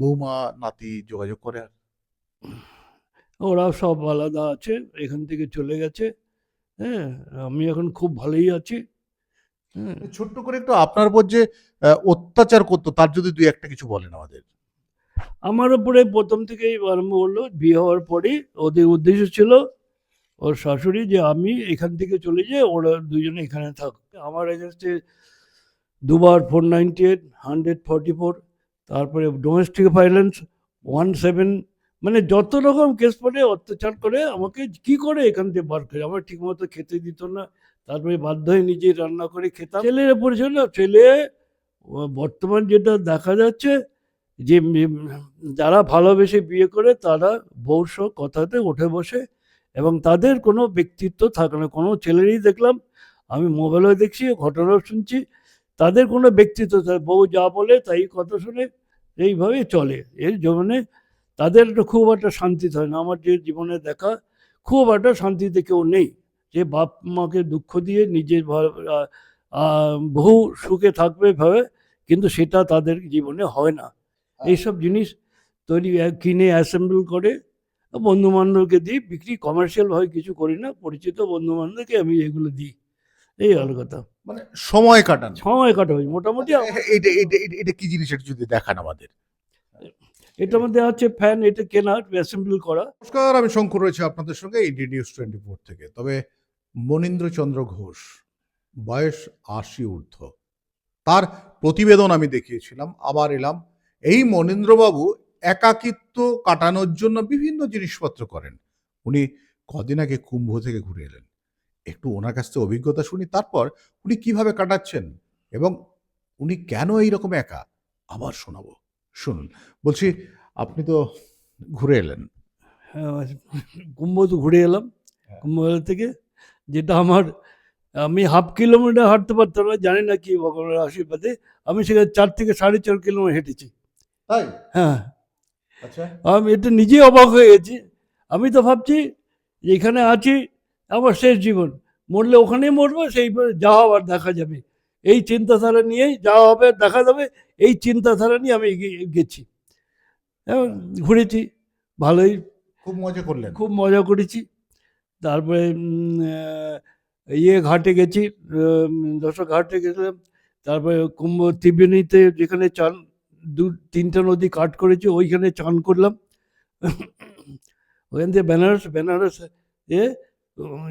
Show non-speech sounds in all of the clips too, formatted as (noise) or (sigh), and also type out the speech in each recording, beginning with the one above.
বৌমা নাতি যোগাযোগ করে আর। ওরা সব আলাদা আছে এখান থেকে চলে গেছে হ্যাঁ আমি এখন খুব ভালোই আছি হ্যাঁ। ছোট্ট করে একটু আপনার উপর যে অত্যাচার করতো তার যদি দুই একটা কিছু বলেন আমাদের। আমার উপরে প্রথম থেকেই আরম্ভ হলো বিয়ে হওয়ার পরেই ওদের উদ্দেশ্য ছিল ওর শাশুড়ি যে আমি এখান থেকে চলে যাই ওরা দুজনে এখানে থাক। আমার এগেনস্টে দুবার four ninety eight hundred forty four তারপরে ডোমেস্টিক ভায়োলেন্স ওয়ান সেভেন মানে যত রকম কেস পড়ে অত্যাচার করে, আমাকে কি করে এখান থেকে বার করে? আমার ঠিকমতো খেতে দিত না। তারপরে বাধ্য হয়ে নিজেই রান্না করে খেতাম। ছেলের উপর ছিল ছেলে বর্তমান যেটা দেখা যাচ্ছে, যে যারা ভালোবেসে বিয়ে করে, তারা সহ কথাতে উঠে বসে, এবং তাদের কোনো ব্যক্তিত্ব থাকে না। কোনো ছেলেরই দেখলাম, আমি মোবাইলেও দেখছি, ঘটনাও শুনছি, তাদের কোনো ব্যক্তিত্ব বউ যা বলে, তাই কথা শুনে এইভাবেই চলে। এর জীবনে তাদের খুব একটা শান্তি হয় না। আমার যে জীবনে দেখা খুব একটা শান্তিতে কেউ নেই। যে বাপ মাকে দুঃখ দিয়ে নিজের বহু সুখে থাকবে ভাবে কিন্তু সেটা তাদের জীবনে হয় না। এইসব জিনিস তৈরি কিনে অ্যাসেম্বল করে বন্ধু বান্ধবকে দিই। বিক্রি কমার্শিয়াল ভাবে কিছু করি না। পরিচিত বন্ধু বান্ধবকে আমি এগুলো দিই। এই হলো কথা। মানে সময় কাটান। সময় কাটা হয় মোটামুটি এটা এটা এটা- এটা কি জিনিস একটু যদি দেখান আমাদের? এটার মধ্যে আছে ফ্যান এটা কেনা অ্যাসেম্বল করা। নমস্কার আমি শঙ্কর রয়েছে আপনাদের সঙ্গে ইন্ডি নিউজ টোয়েন্টি ফোর থেকে। তবে মনীন্দ্রচন্দ্র ঘোষ বয়স আশি ঊর্ধ্ব। তার প্রতিবেদন আমি দেখিয়েছিলাম আবার এলাম। এই মনীন্দ্রবাবু একাকিত্ব কাটানোর জন্য বিভিন্ন জিনিসপত্র করেন। উনি কদিন আগে কুম্ভ থেকে ঘুরে এলেন। একটু ওনার কাছ থেকে অভিজ্ঞতা শুনি তারপর উনি কীভাবে কাটাচ্ছেন এবং উনি কেন এই রকম একা? আবার শোনাবো। শুনুন বলছি আপনি তো ঘুরে এলেন। হ্যাঁ, কুম্ভ তো ঘুরে এলাম। হ্যাঁ। কুম্ভমেলা থেকে যেটা আমার আমি হাফ কিলোমিটার হাঁটতে পারতাম না জানি না কি ভগবানের আশীর্বাদে। আমি সেখানে চার থেকে সাড়ে চার কিলোমিটার হেঁটেছি। তাই? হ্যাঁ। আচ্ছা। আমি এটা নিজেই অবাক হয়ে গেছি। আমি তো ভাবছি এখানে আছি আমার শেষ জীবন। মরলে ওখানেই মরবো সেই যা হওয়ার দেখা যাবে। এই চিন্তাধারা নিয়েই যা হবে দেখা যাবে এই চিন্তাধারা নিয়ে আমি গেছি ঘুরেছি ভালোই খুব মজা করলেন। খুব মজা করেছি। তারপরে ইয়ে ঘাটে গেছি দশক ঘাটে গেছিলাম। তারপরে কুম্ভ ত্রিবেণীতে যেখানে চান দু তিনটা নদী কাট করেছি ওইখানে চান করলাম। ওখান থেকে বেনারস বেনারস এ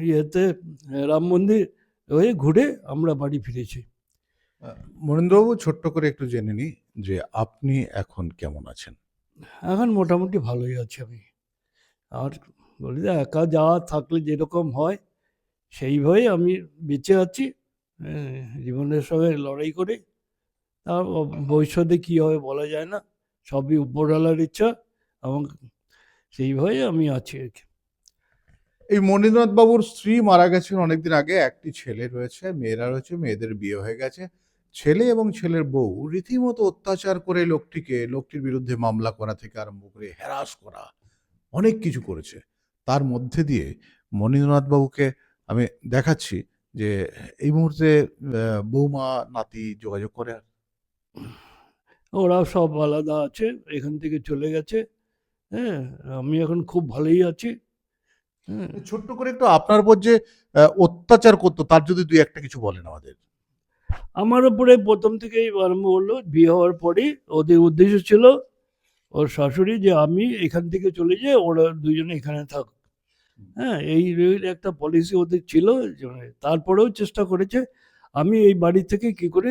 ইয়েতে রাম মন্দির হয়ে ঘুরে আমরা বাড়ি ফিরেছি। মনীন্দ্রবাবু ছোট্ট করে একটু জেনে নিই যে আপনি এখন কেমন আছেন? এখন মোটামুটি ভালোই আছি আমি। আর বলি যে একা যাওয়া থাকলে যেরকম হয় সেইভাবেই আমি বেঁচে আছি। জীবনের সঙ্গে লড়াই করে। আর ভবিষ্যতে কী হবে বলা যায় না। সবই উপরওয়ালার ইচ্ছা এবং সেইভাবেই আমি আছি আর কি। এই মনীন্দ্রনাথ বাবুর স্ত্রী মারা গেছেন অনেকদিন আগে। একটি ছেলে রয়েছে, মেয়েরা রয়েছে, মেয়েদের বিয়ে হয়ে গেছে। ছেলে এবং ছেলের বউ রীতিমতো অত্যাচার করে লোকটিকে, লোকটির বিরুদ্ধে মামলা করা থেকে আরম্ভ করে হ্যারাস করা, অনেক কিছু করেছে। তার মধ্যে দিয়ে বাবুকে আমি দেখাচ্ছি যে এই মুহূর্তে বৌমা, নাতি যোগাযোগ করে আর। ওরা সব আলাদা আছে, এখান থেকে চলে গেছে। হ্যাঁ আমি এখন খুব ভালোই আছি। ছোট্ট করে একটু আপনার উপর যে অত্যাচার করতো তার যদি দুই একটা কিছু বলেন আমাদের। আমার উপরে প্রথম থেকেই আরম্ভ হলো বিয়ে হওয়ার পরেই ওদের উদ্দেশ্য ছিল ওর শাশুড়ি যে আমি এখান থেকে চলে যাই ওরা দুজনে এখানে থাক। হ্যাঁ এই এই একটা পলিসি ওদের ছিল তারপরেও চেষ্টা করেছে আমি এই বাড়ি থেকে কি করে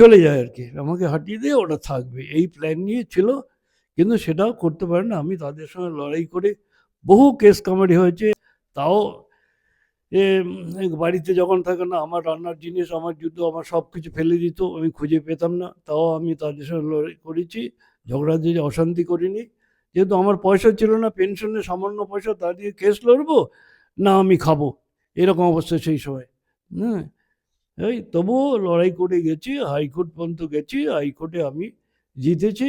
চলে যায় আর কি আমাকে হাঁটিয়ে দিয়ে ওরা থাকবে। এই প্ল্যান নিয়ে ছিল কিন্তু সেটাও করতে পারে না। আমি তাদের সঙ্গে লড়াই করে বহু কেস কামারি হয়েছে। তাও এ বাড়িতে যখন থাকে না, আমার রান্নার জিনিস, আমার জুতো আমার সব কিছু ফেলে দিত, আমি খুঁজে পেতাম না। তাও আমি তাদের সঙ্গে লড়াই করেছি, ঝগড়া দিয়ে অশান্তি করিনি। যেহেতু আমার পয়সা ছিল না পেনশনের সামান্য পয়সা, তা দিয়ে কেস লড়বো, না আমি খাব। এরকম অবস্থা সেই সময়। হ্যাঁ এই তবুও লড়াই করে গেছি, হাইকোর্ট পর্যন্ত গেছি, হাইকোর্টে আমি জিতেছি,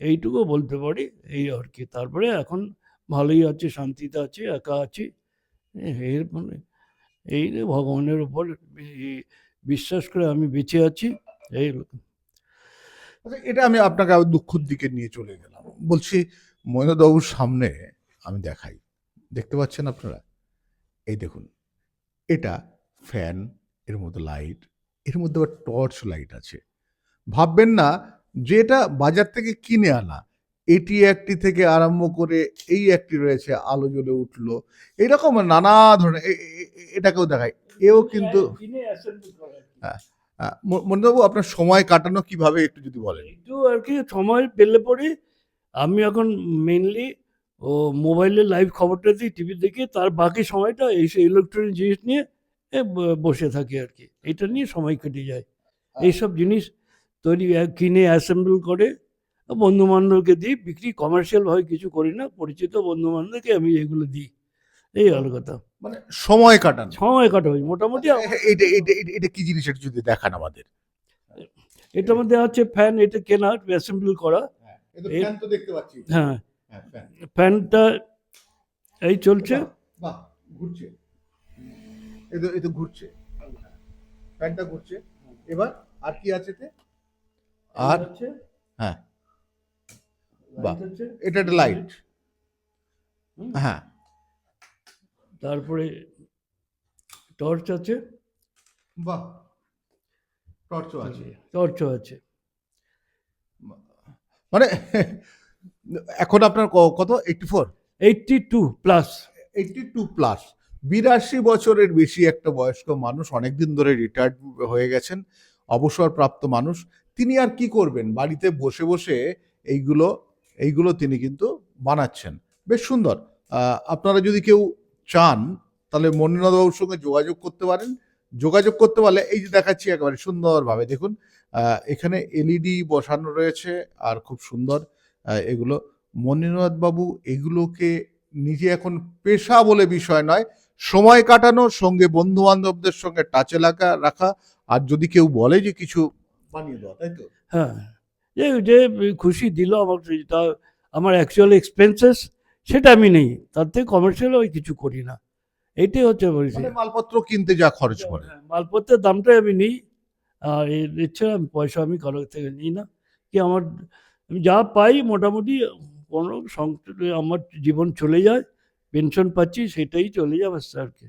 এইটুকু বলতে পারি, এই আর কি। তারপরে এখন ভালোই আছে শান্তিতে আছি একা আছি। এর মানে এই ভগবানের উপর বিশ্বাস করে আমি বেঁচে আছি এই আচ্ছা, এটা আমি আপনাকে আবার দুঃখের দিকে নিয়ে চলে গেলাম। বলছি মৈনবাবুর সামনে আমি দেখাই। দেখতে পাচ্ছেন আপনারা? এই দেখুন এটা ফ্যান এর মধ্যে লাইটের মধ্যে আবার টর্চ লাইট আছে। ভাববেন না যে এটা বাজার থেকে কিনে আনা এটি একটি থেকে আরম্ভ করে এই একটি রয়েছে আলো জ্বলে উঠল। এইরকম নানা ধরনের এটাকেও দেখায় এও কিন্তু করা হ্যাঁ। আহ, মনিবাবু আপনার সময় কাটানো কীভাবে একটু যদি বলেন? একটু আর কি সময় পেলে পরে আমি এখন মেনলি ও মোবাইলে লাইভ খবরটা দিই টিভি দেখে তার বাকি সময়টা এই ইলেকট্রনিক জিনিস নিয়ে বসে থাকি আর কি। এটা নিয়ে সময় কেটে যায়। এইসব জিনিস তৈরি কিনে অ্যাসেম্বল করে বন্ধু বান্ধবকে দিই বিক্রি কমার্শিয়াল ভাবে কিছু করি না পরিচিত বন্ধু বান্ধবকে আমি এগুলো দিই। এই হলো কথা। মানে সময় কাটানো। সময় কাটাই মোটামুটি এটা এটা এটা- এটা কি জিনিস একটু যদি দেখান আমাদের? এটার মধ্যে আছে ফ্যান এটা কেনা অ্যাসেম্বল করা। ফ্যান তো দেখতে পাচ্ছি। হ্যাঁ। হ্যাঁ ফ্যান ফ্যানটা এই চলছে। বাহ ঘুরছে। এই তো এই তো ঘুরছে। ফ্যানটা ঘুরছে। এবার আর কি আছে তে? আর? হচ্ছে হ্যাঁ। বাহ। এটা একটা লাইট হ্যাঁ। তারপরে টর্চ আছে। বাহ। টর্চও আছে। টর্চ আছে। মানে (laughs) এখন আপনার কত? Eighty four eighty two plus eighty two plus বিরাশি বছরের বেশি একটা বয়স্ক মানুষ অনেকদিন ধরে রিটায়ার্ড হয়ে গেছেন অবসরপ্রাপ্ত মানুষ। তিনি আর কি করবেন? বাড়িতে বসে বসে এইগুলো এইগুলো তিনি কিন্তু বানাচ্ছেন। বেশ সুন্দর। আপনারা যদি কেউ চান, তাহলে মনীন্দ্রবাবুর সঙ্গে যোগাযোগ করতে পারেন। যোগাযোগ করতে পারলে এই যে দেখাচ্ছি একেবারে সুন্দরভাবে, দেখুন এখানে এলইডি বসানো রয়েছে আর খুব সুন্দর এগুলো। বাবু এগুলোকে নিজে এখন পেশা বলে বিষয় নয়, সময় কাটানো, সঙ্গে বন্ধু বান্ধবদের সঙ্গে টাচে লাগা, রাখা, আর যদি কেউ বলে যে কিছু বানিয়ে দেওয়া, তাই তো? হ্যাঁ। যে যে খুশি দিল আমার তা আমার অ্যাকচুয়াল এক্সপেন্সেস সেটা আমি নেই। তার থেকে কমার্শিয়াল ওই কিছু করি না। এইটাই হচ্ছে বলছি মানে মালপত্র কিনতে যা খরচ করে। মালপত্রের দামটাই আমি নিই। আর এর এছাড়া আমি পয়সা আমি কারোর থেকে নিই না। কি আমার আমি যা পাই মোটামুটি কোনো আমার জীবন চলে যায় পেনশন পাচ্ছি সেটাই চলে যাবে আর কি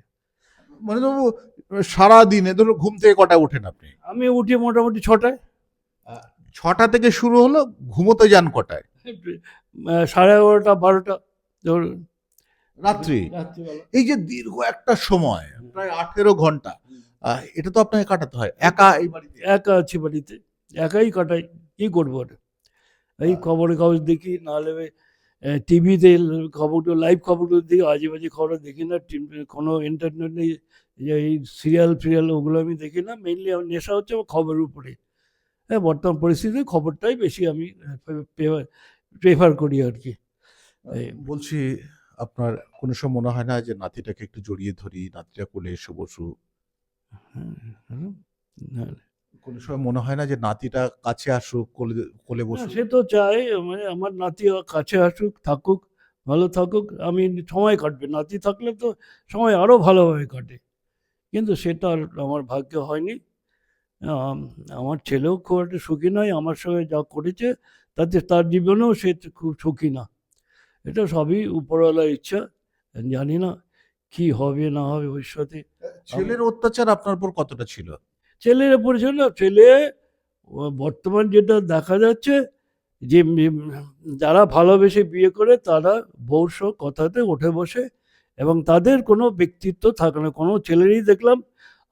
মানে বাবু সারা দিনে ধরো ঘুম থেকে কটা ওঠেন আপনি? আমি উঠি মোটামুটি ছটায়। ছটা থেকে শুরু হলো ঘুমোতে যান কটায়? সাড়ে এগারোটা বারোটা ধরুন। রাত্রি। এই যে দীর্ঘ একটা সময় প্রায় আঠেরো ঘণ্টা এটা তো আপনাকে কাটাতে হয়। একা এই বাড়িতে? একা আছি বাড়িতে। একাই কাটাই। কি করব এই খবরের কাগজ দেখি নাহলে টিভিতে খবরগুলো লাইভ খবরগুলো দেখি আজে বাজে খবর দেখি না। কোনো ইন্টারনেট নেই যে এই সিরিয়াল ফিরিয়াল ওগুলো আমি দেখি না। মেইনলি আমার নেশা হচ্ছে আমার খবরের উপরে। হ্যাঁ বর্তমান পরিস্থিতিতে খবরটাই বেশি আমি প্রেফার করি আর কি। বলছি আপনার কোনো সময় মনে হয় না যে নাতিটাকে একটু জড়িয়ে ধরি নাতিটা কোলে এসে বসু। কোনো সময় মনে হয় না যে নাতিটা কাছে আসুক কোলে কোলে বসুক? সে তো চাই মানে আমার নাতি কাছে আসুক থাকুক ভালো থাকুক আমি সময় কাটবে। নাতি থাকলে তো সময় আরও ভালোভাবে কাটে। কিন্তু সেটা আর আমার ভাগ্য হয়নি। আমার ছেলেও খুব একটা সুখী নয় আমার সঙ্গে যা করেছে তাতে তার জীবনেও সে খুব সুখী না। এটা সবই উপরওয়ালার ইচ্ছা জানি না কি হবে না হবে ভবিষ্যতে। ছেলের অত্যাচার আপনার উপর কতটা ছিল? ছেলের উপর ছিল ছেলে বর্তমান যেটা দেখা যাচ্ছে যে যারা ভালোবেসে বিয়ে করে তারা বৌস কথাতে উঠে বসে এবং তাদের কোনো ব্যক্তিত্ব থাকে না কোনো ছেলেরই দেখলাম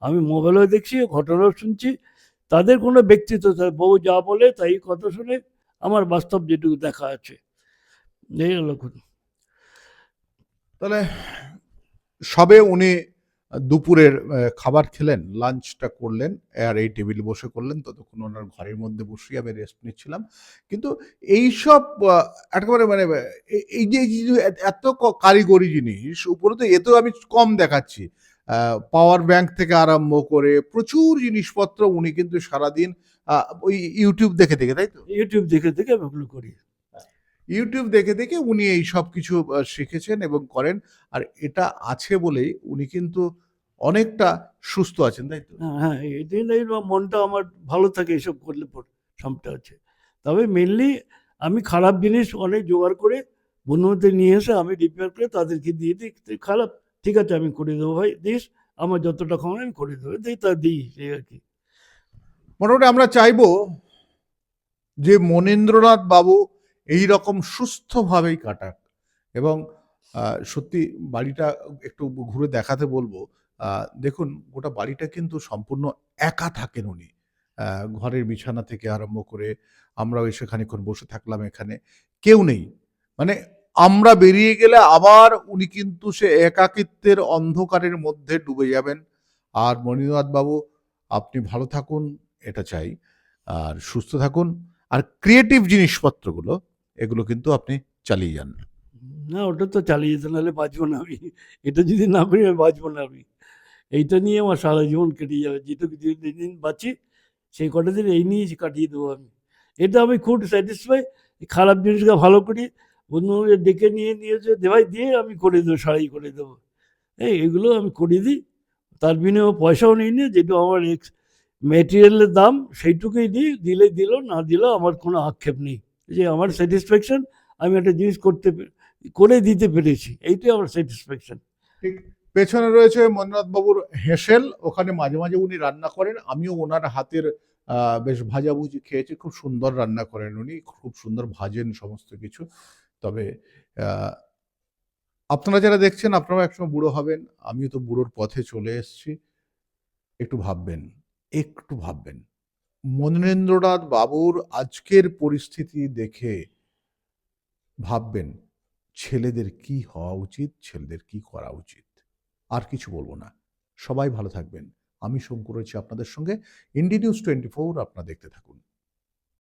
আমি মোবাইলেও দেখছি, ঘটনাও শুনছি তাদের কোনো ব্যক্তিত্ব না। বউ যা বলে তাই কথা শুনে আমার বাস্তব যেটুকু দেখা আছে এই হলো। তাহলে সবে উনি দুপুরের খাবার খেলেন, লাঞ্চটা করলেন, আর এই টেবিল বসে করলেন, ততক্ষণ ওনার ঘরের মধ্যে বসেই আমি রেস্ট নিচ্ছিলাম কিন্তু এই সব একেবারে মানে এই- যে এত- কারিগরি জিনিস, উপরে তো এতেও আমি কম দেখাচ্ছি পাওয়ার ব্যাংক থেকে আরম্ভ করে প্রচুর জিনিসপত্র উনি কিন্তু সারাদিন ওই ইউটিউব দেখে দেখে তাই তো? ইউটিউব দেখে দেখে আমি ওগুলো করি। ইউটিউব দেখে দেখে উনি এই সব কিছু শিখেছেন এবং করেন। আর এটা আছে বলেই উনি কিন্তু অনেকটা সুস্থ আছেন তাই তো? হ্যাঁ হ্যাঁ এই মনটা আমার ভালো থাকে এসব করলে সবটা আছে। তবে মেনলি আমি খারাপ জিনিস অনেক জোগাড় করে বন্ধুদের নিয়ে এসে আমি রিপেয়ার করে তাদেরকে দিয়ে দিই খারাপ ঠিক আছে, আমি করে দেবো ভাই, দিস, আমার যতটা হয় আমি করে দেবো, দিই তা দিই, এই আর কি। মোটামুটি আমরা চাইব যে মনেন্দ্রনাথ বাবু এই রকম সুস্থভাবেই কাটাক এবং সত্যি বাড়িটা একটু ঘুরে দেখাতে বলব। দেখুন, গোটা বাড়িটা কিন্তু সম্পূর্ণ একা থাকেন উনি। ঘরের বিছানা থেকে আরম্ভ করে আমরাও খানিক্ষণ বসে থাকলাম এখানে। কেউ নেই। মানে আমরা বেরিয়ে গেলে আবার উনি কিন্তু সে একাকিত্বের অন্ধকারের মধ্যে ডুবে যাবেন। আর বাবু আপনি ভালো থাকুন, এটা চাই। আর সুস্থ থাকুন। আর ক্রিয়েটিভ জিনিসপত্রগুলো, এগুলো কিন্তু আপনি চালিয়ে যান। না, ওটা তো চালিয়ে যেতে নাহলে বাঁচবো না আমি। এটা যদি না করি, আমি বাঁচবো না আমি। এইটা নিয়ে আমার সারা জীবন কেটে যাবে। যেটুকু দিন বাঁচি, সেই কটা দিন এই নিয়েই কাটিয়ে দেবো আমি। এটা আমি খুব স্যাটিসফাই খারাপ জিনিসকে ভালো করি। বন্ধুদের ডেকে নিয়ে নিয়েছে, দেওয়াই দিয়ে আমি করে দেবো সারাই করে দেবো। এই এগুলো আমি করে দিই। তার বিনিময়ে পয়সাও নিই না যেটু আমার এক্স মেটেরিয়ালের দাম, সেইটুকুই দিই। দিলে দিল, না দিল আমার কোনো আক্ষেপ নেই। যে আমার স্যাটিসফ্যাকশন আমি একটা জিনিস করতে করে দিতে পেরেছি। এইটাই আমার স্যাটিসফ্যাকশন ঠিক। পেছনে রয়েছে মনীন্দ্রনাথ বাবুর হেসেল। ওখানে মাঝে মাঝে উনি রান্না করেন। আমিও ওনার হাতের বেশ ভাজাভুজি খেয়েছি। খুব সুন্দর রান্না করেন উনি। খুব সুন্দর ভাজেন সমস্ত কিছু। তবে আপনারা যারা দেখছেন আপনারাও একসময় বুড়ো হবেন। আমিও তো বুড়োর পথে চলে এসেছি। একটু ভাববেন একটু ভাববেন। মনীন্দ্রনাথ বাবুর আজকের পরিস্থিতি দেখে ভাববেন, ছেলেদের কি হওয়া উচিত, ছেলেদের কি করা উচিত? আর কিছু বলব না। সবাই ভালো থাকবেন। আমি শঙ্কর রয়েছি আপনাদের সঙ্গে। ইন্ডি নিউজ টোয়েন্টি ফোর আপনারা দেখতে থাকুন।